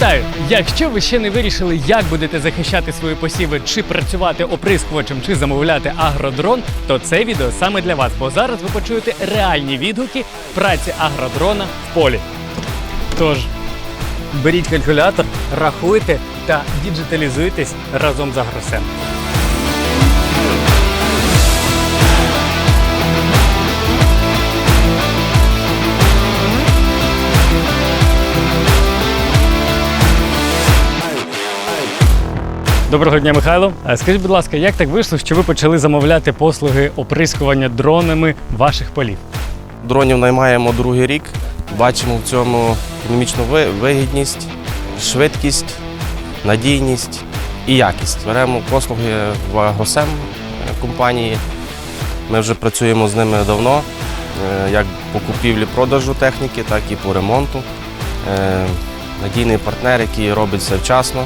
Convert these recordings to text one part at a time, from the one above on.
Вітаю! Якщо ви ще не вирішили, як будете захищати свої посіви, чи працювати оприскувачем, чи замовляти агродрон, то це відео саме для вас, бо зараз ви почуєте реальні відгуки праці агродрона в полі. Тож, беріть калькулятор, рахуйте та діджиталізуйтесь разом з агросем. Доброго дня, Михайло. Скажіть, будь ласка, як так вийшло, що ви почали замовляти послуги оприскування дронами ваших полів? Дронів наймаємо другий рік. Бачимо в цьому економічну вигідність, швидкість, надійність і якість. Беремо послуги в Агросем е, компанії. Ми вже працюємо з ними давно, е, як по купівлі-продажу техніки, так і по ремонту. Е, Надійний партнер, який робить все вчасно,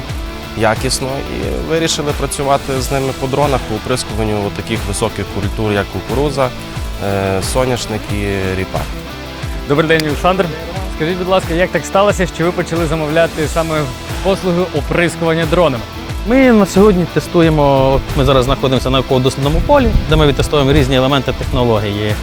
якісно. І вирішили працювати з ними по дронах, по оприскуванню таких високих культур, як кукуруза, е, соняшник і ріпак. Добрий день, Олександр. Скажіть, будь ласка, як так сталося, що ви почали замовляти саме послуги оприскування дронами? Ми на сьогодні тестуємо. Ми зараз знаходимося на науково-дослідному полі, де ми відтестуємо різні елементи технології.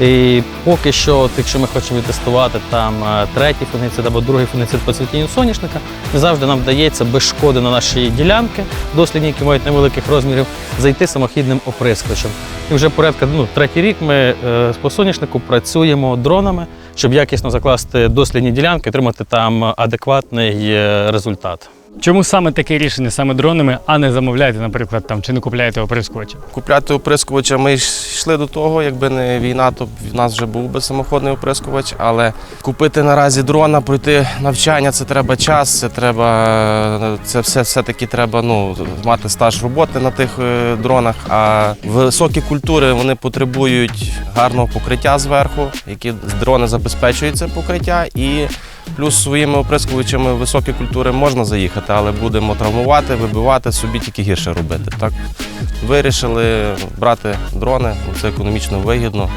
І поки що, от якщо ми хочемо відтестувати там е, третій фунгіцид або другий фунгіцид по цвітінню соняшника, не завжди нам вдається без шкоди на наші ділянки, дослідні, які мають невеликих розмірів, зайти самохідним оприскувачем. І вже порядка ну, третій рік ми е, по соняшнику працюємо дронами, щоб якісно закласти дослідні ділянки, отримати там адекватний е, результат. Чому саме таке рішення, саме дронами, а не замовляєте, наприклад, там чи не купляєте оприскувачі? Купляти оприскувача ми йшли до того, якби не війна, то в нас вже був би самоходний оприскувач. Але купити наразі дрона, пройти навчання, це треба час, це треба це все все-таки треба ну, мати стаж роботи на тих е, дронах. А високі культури вони потребують гарного покриття зверху, які дрони забезпечують це покриття і. Плюс своїми оприскувачами високі культури можна заїхати, але будемо травмувати, вибивати, собі тільки гірше робити. Так? Вирішили брати дрони, це економічно вигідно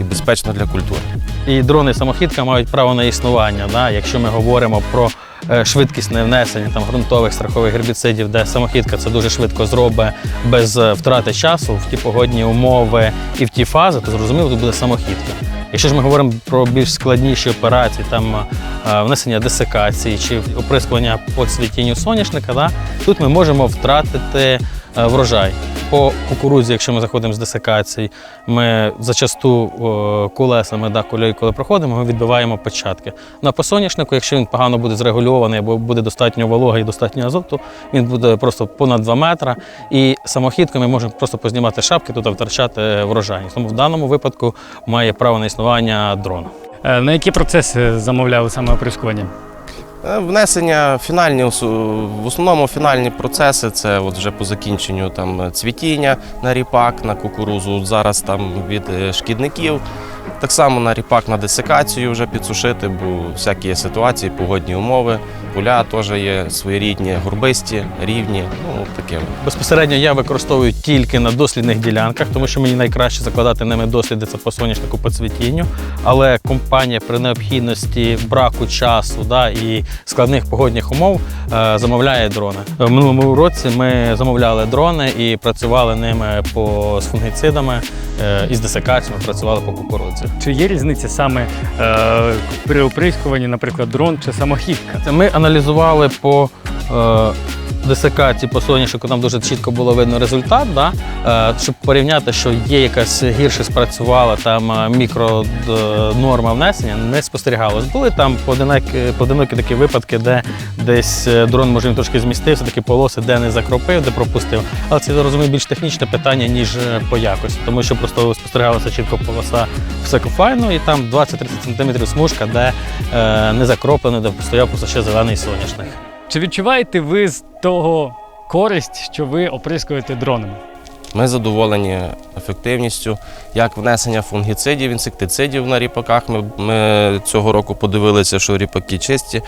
і безпечно для культури. І дрони самохідка мають право на існування. Да? Якщо ми говоримо про е, швидкісне внесення там, ґрунтових страхових гербіцидів, де самохідка це дуже швидко зробить без е, втрати часу в ті погодні умови і в ті фази, то зрозуміло, тут буде самохідка. Якщо ж ми говоримо про більш складніші операції, там е, внесення десикації чи оприскування по цвітінню соняшника, да, тут ми можемо втратити врожай. По кукурудзі, якщо ми заходимо з десикації, ми зачасту е, колесами, да, кольою, коли проходимо, ми відбиваємо початки. На по соняшнику, якщо він погано буде зрегульований або буде достатньо вологи і достатньо азоту, він буде просто понад 2 метри. І самохідкою ми можемо просто познімати шапки тут втрачати врожайність. Тому в даному випадку має право на існування дрон. Е, На які процеси замовляли саме оприскування? Е, Внесення фінальні в основному фінальні процеси це от вже по закінченню там цвітіння на ріпак, на кукурузу. Зараз там від е, шкідників. Так само на ріпак на десикацію вже підсушити, бо всякі є ситуації, погодні умови. Поля теж є своєрідні, горбисті, рівні. Ну таке. Безпосередньо я використовую тільки на дослідних ділянках, тому що мені найкраще закладати ними досліди це по соняшнику по цвітінню. Але компанія при необхідності браку часу да, і складних погодних умов е, замовляє дрони. В минулому році ми замовляли дрони і працювали ними по з фунгіцидами е, і з десикаціями працювали по кукурудзі. Чи є різниця саме е, при оприскуванні, наприклад, дрон чи самохідка? Ми аналізували по е, десикації по соняшнику, там дуже чітко було видно результат, да? е, щоб порівняти, що є якась гірше спрацювала там е, мікронорма внесення, не спостерігалось. Були там поодинокі, такі випадки, де десь е, дрон може трошки змістився, такі полоси, де не закропив, де пропустив. Але це я розумію більш технічне питання, ніж е, по якості, тому що просто спостерігалася чітко полоса все файно, і там 20-30 см смужка, де е, не закроплено, де стояв просто ще зелений соняшник. Чи відчуваєте ви з того користь, що ви оприскуєте дронами? Ми задоволені ефективністю, як внесення фунгіцидів, інсектицидів на ріпаках. Ми, ми цього року подивилися, що ріпаки чисті,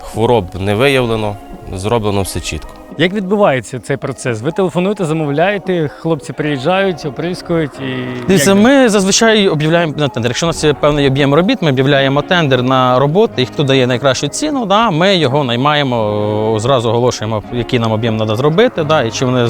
хвороб не виявлено, зроблено все чітко. Як відбувається цей процес? Ви телефонуєте, замовляєте, хлопці приїжджають, оприскують і. Дивіться, ми зазвичай об'являємо на тендер. Якщо у нас є певний об'єм робіт, ми об'являємо тендер на роботи, і хто дає найкращу ціну, да, ми його наймаємо, зразу оголошуємо, який нам об'єм треба зробити, да, і чи вони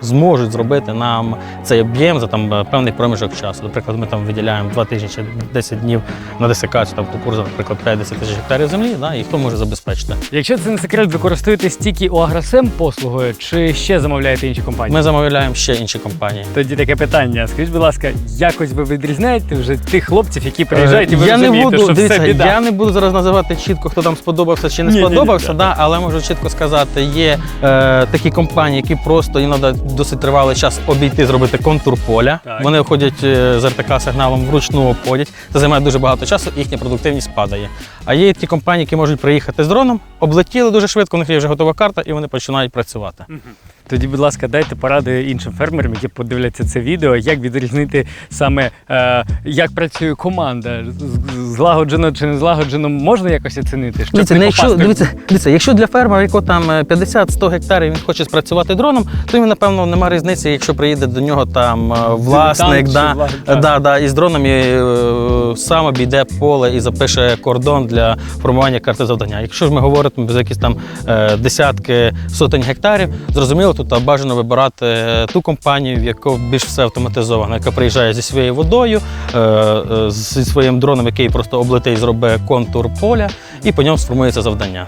зможуть зробити нам цей об'єм за там певний проміжок часу. Наприклад, ми там виділяємо 2 тижні чи 10 днів на десикацію там кукурудза, наприклад, 5-10 тисяч гектарів землі, да, і хто може забезпечити. Якщо це не секрет, ви користуєтесь тільки у Агросем послугою, чи ще замовляєте інші компанії? Ми замовляємо ще інші компанії. Тоді таке питання. Скажіть, будь ласка, якось ви відрізняєте вже тих хлопців, які приїжджають, і ви Е, я не буду, що дивіться, все біда. я не буду зараз називати чітко, хто там сподобався чи не Ні-ні-ні, сподобався, да, да, але можу чітко сказати, є е, такі компанії, які просто їм треба досить тривалий час обійти, зробити контур поля. Так. Вони входять е, з РТК сигналом вручну обходять. Це займає дуже багато часу, їхня продуктивність падає. А є ті компанії, які можуть приїхати з дроном, облетіли дуже швидко, у них є вже готова карта, і вони починають працювати. Тоді, будь ласка, дайте поради іншим фермерам, які подивляться це відео, як відрізнити саме е, як працює команда. Злагоджено чи не злагоджено, можна якось оцінити? Щоб Дивіться, не якщо, попасти дивіться, дивіться, якщо для фермера, якого там е, 50-100 гектарів, він хоче спрацювати дроном, то йому, напевно, немає різниці, якщо приїде до нього там е, власник, чи да, власник, да, так. да, із дроном і, е, сам обійде поле і запише кордон для формування карти завдання. Якщо ж ми говоримо без якісь там е, десятки сотень гектарів, зрозуміло, тут та бажано вибирати е, ту компанію, в яку більш все автоматизовано, яка приїжджає зі своєю водою, е, е, зі своїм дроном, який просто облетить, зробить контур поля, і по ньому сформується завдання.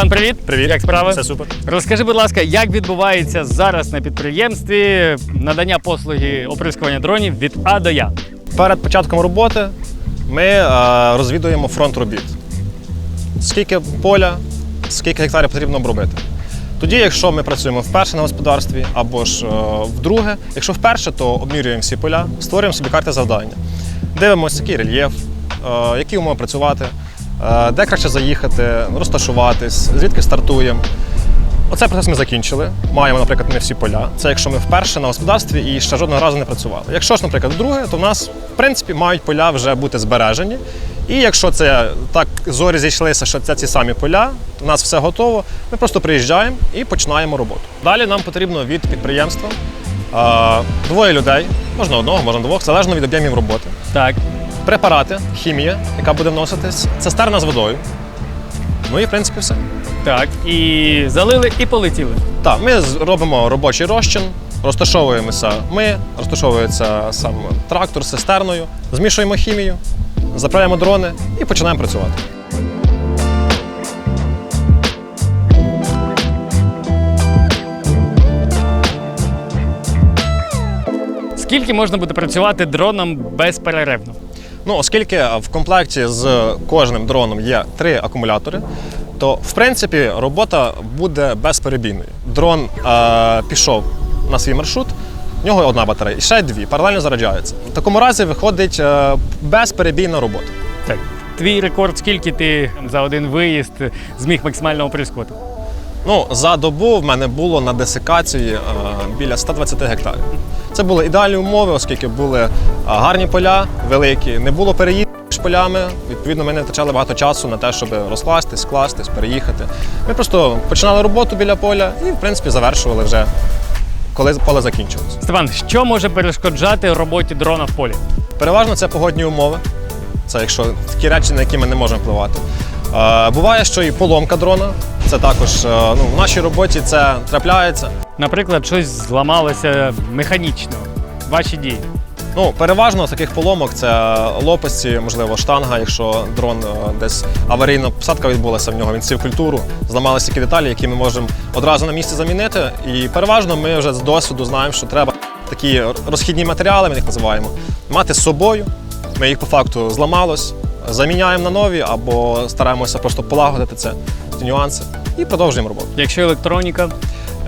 Пан, привіт. Привіт. Як справи? Все супер. Розкажи, будь ласка, як відбувається зараз на підприємстві надання послуги оприскування дронів від А до Я? Перед початком роботи ми е, розвідуємо фронт робіт. Скільки поля, скільки гектарів потрібно обробити. Тоді, якщо ми працюємо вперше на господарстві або ж е, вдруге, якщо вперше, то обмірюємо всі поля, створюємо собі карти завдання. Дивимося, який рельєф, е, які умови працювати, де краще заїхати, розташуватись, звідки стартуємо. Оцей процес ми закінчили. Маємо, наприклад, ми всі поля. Це якщо ми вперше на господарстві і ще жодного разу не працювали. Якщо ж, наприклад, друге, то в нас, в принципі, мають поля вже бути збережені. І якщо це так зорі зійшлися, що це ці самі поля, у нас все готово, ми просто приїжджаємо і починаємо роботу. Далі нам потрібно від підприємства е, двоє людей, можна одного, можна двох, залежно від об'ємів роботи. Так. Препарати, хімія, яка буде вноситись, цистерна з водою. Ну і в принципі все. Так. І залили, і полетіли. Так, ми робимо робочий розчин, розташовуємося ми, розташовується сам трактор з цистерною, змішуємо хімію, заправляємо дрони і починаємо працювати. Скільки можна буде працювати дроном безперервно? Ну, оскільки в комплекті з кожним дроном є три акумулятори, то в принципі робота буде безперебійною. Дрон е, пішов на свій маршрут, в нього одна батарея, і ще дві, паралельно заряджаються. В такому разі виходить е, безперебійна робота. Так. Твій рекорд, скільки ти за один виїзд зміг максимально оприскувати? Ну, за добу в мене було на десикації е, біля 120 гектарів. Це були ідеальні умови, оскільки були е, гарні поля, великі, не було переїздів між полями. Відповідно, ми не втрачали багато часу на те, щоб розкластись, скластись, переїхати. Ми просто починали роботу біля поля і, в принципі, завершували вже, коли поле закінчилось. Степан, що може перешкоджати роботі дрона в полі? Переважно це погодні умови. Це якщо такі речі, на які ми не можемо впливати. Е, буває, що і поломка дрона. Це також е, ну, в нашій роботі це трапляється. Наприклад, щось зламалося механічно. Ваші дії. Ну, переважно таких поломок це лопасті, можливо, штанга, якщо дрон е, десь аварійна посадка відбулася в нього, він сів культуру, зламалися такі деталі, які ми можемо одразу на місці замінити. І переважно ми вже з досвіду знаємо, що треба такі розхідні матеріали, ми їх називаємо, мати з собою. Ми їх по факту зламалось, заміняємо на нові або стараємося просто полагодити це, ці нюанси, і продовжуємо роботу. Якщо електроніка,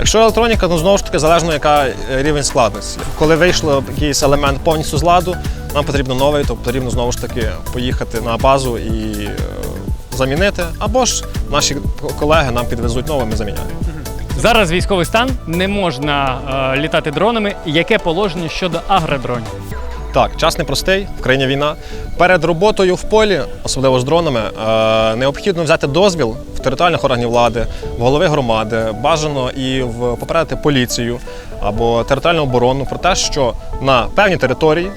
Якщо електроніка, ну знову ж таки залежно, яка е, рівень складності. Коли вийшло якийсь елемент повністю з ладу, нам потрібно новий, то потрібно знову ж таки поїхати на базу і е, замінити, або ж наші колеги нам підвезуть новий, ми заміняємо. Зараз військовий стан не можна е, літати дронами. Яке положення щодо агродронів? Так, час непростий, в країні війна. Перед роботою в полі, особливо з дронами, е, необхідно взяти дозвіл в територіальних органів влади, в голови громади, бажано і в попередити поліцію або територіальну оборону про те, що на певній території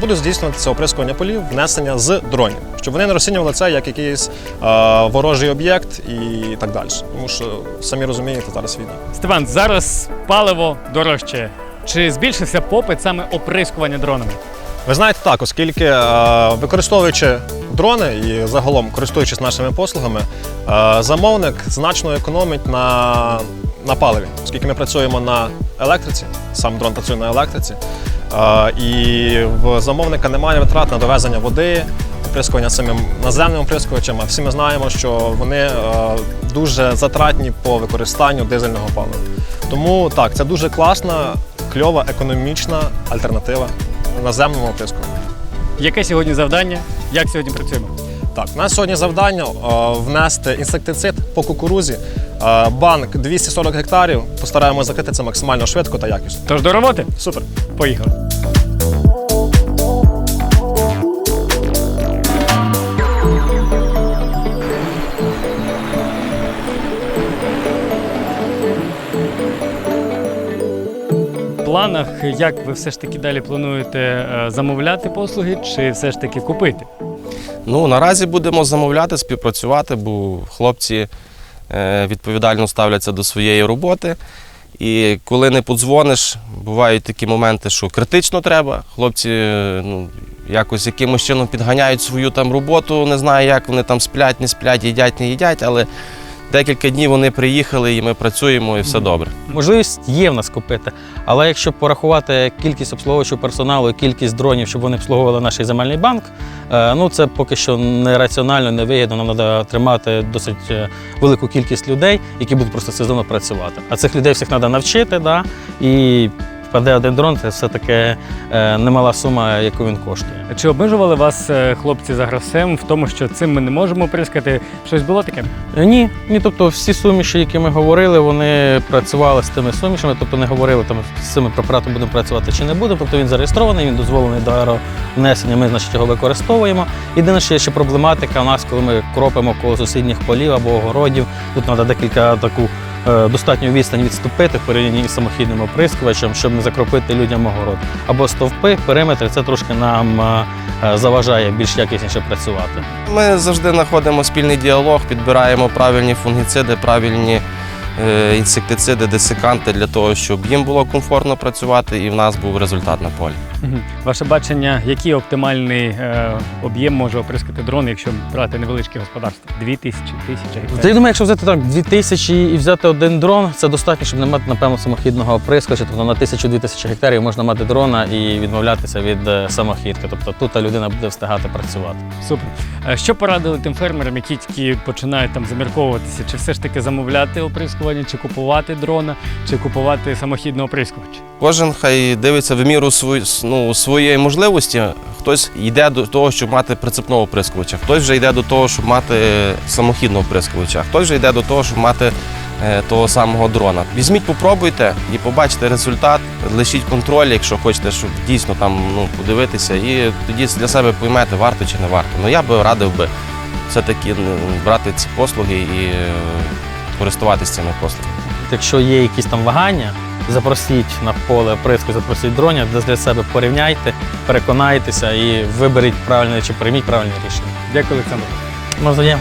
буде здійснюватися оприскування полів, внесення з дронів, щоб вони не розцінювали це як якийсь е, ворожий об'єкт і так далі. Тому що самі розумієте, зараз війна. Степан, зараз паливо дорожче. Чи збільшився попит саме оприскування дронами? Ви знаєте так, оскільки е, використовуючи дрони і загалом користуючись нашими послугами, е, замовник значно економить на, на паливі, оскільки ми працюємо на електриці, сам дрон працює на електриці, е, і в замовника немає витрат на довезення води, оприскування самим наземним оприскувачем, а всі ми знаємо, що вони дуже затратні по використанню дизельного палива. Тому так, це дуже класна, кльова, економічна альтернатива наземному тиску. Яке сьогодні завдання? Як сьогодні працюємо? Так, у нас сьогодні завдання е, внести інсектицид по кукурузі. Е, банк 240 гектарів. Постараємося закрити це максимально швидко та якісно. Тож до роботи? Супер. Поїхали. Планах, як ви все ж таки далі плануєте е, замовляти послуги, чи все ж таки купити? Ну, наразі будемо замовляти, співпрацювати, бо хлопці е, відповідально ставляться до своєї роботи. І коли не подзвониш, бувають такі моменти, що критично треба. Хлопці е, ну, якось якимось чином підганяють свою там роботу, не знаю, як вони там сплять, не сплять, їдять, не їдять, але декілька днів вони приїхали і ми працюємо, і все добре. Можливість є в нас купити, але якщо порахувати кількість обслуговуючого персоналу і кількість дронів, щоб вони обслуговували наш земельний банк, е, ну це поки що нераціонально, невигідно. Нам треба тримати досить е, велику кількість людей, які будуть просто сезонно працювати. А цих людей всіх треба навчити, да? і впаде один дрон, це все-таки е, немала сума, яку він коштує. Чи обмежували вас е, хлопці за гравцем в тому, що цим ми не можемо прискати? Щось було таке? Е, Ні, ні, тобто всі суміші, які ми говорили, вони працювали з тими сумішами, тобто не говорили там з цими препаратами будемо працювати чи не будемо. Тобто він зареєстрований, він дозволений до аеровнесення, ми значить його використовуємо. Єдине, що є ще проблематика у нас, коли ми кропимо коло сусідніх полів або огородів. Тут треба декілька таку е, достатню відстань відступити в порівнянні з самохідним оприскувачем, щоб не закропити людям огород. Або стовпи, периметри, це трошки нам е, е, заважає більш якісніше працювати. Ми завжди знаходимо спільний діалог, підбираємо правильні фунгіциди, правильні інсектициди, десиканти для того, щоб їм було комфортно працювати і в нас був результат на полі. Ваше бачення, який оптимальний е, об'єм може оприскати дрон, якщо брати невеличке господарство? Дві тисячі, тисяча Та гектарів? я думаю, якщо взяти так 2000 і взяти один дрон, це достатньо, щоб не мати, напевно, самохідного оприскувача. Тобто на 1000-2000 гектарів можна мати дрона і відмовлятися від е, самохідки. Тобто тут та людина буде встигати працювати. Супер. Е, Що порадили тим фермерам, які тільки починають там замірковуватися, чи все ж таки замовляти оприскування, чи купувати дрона, чи купувати самохідний оприскувач? Кожен хай дивиться в міру свої, ну, своєї можливості. Хтось йде до того, щоб мати прицепного оприскувача, хтось вже йде до того, щоб мати самохідного оприскувача, хтось вже йде до того, щоб мати е, того самого дрона. Візьміть, попробуйте і побачите результат. Лишіть контроль, якщо хочете, щоб дійсно там ну, подивитися, і тоді для себе поймете, варто чи не варто. Ну я би радив би все-таки брати ці послуги і е, користуватися цими послугами. Якщо є якісь там вагання, запросіть на поле приску, запросіть дронів, для себе порівняйте, переконайтеся і виберіть правильне чи прийміть правильне рішення. Дякую, Олександр. Навзаєм.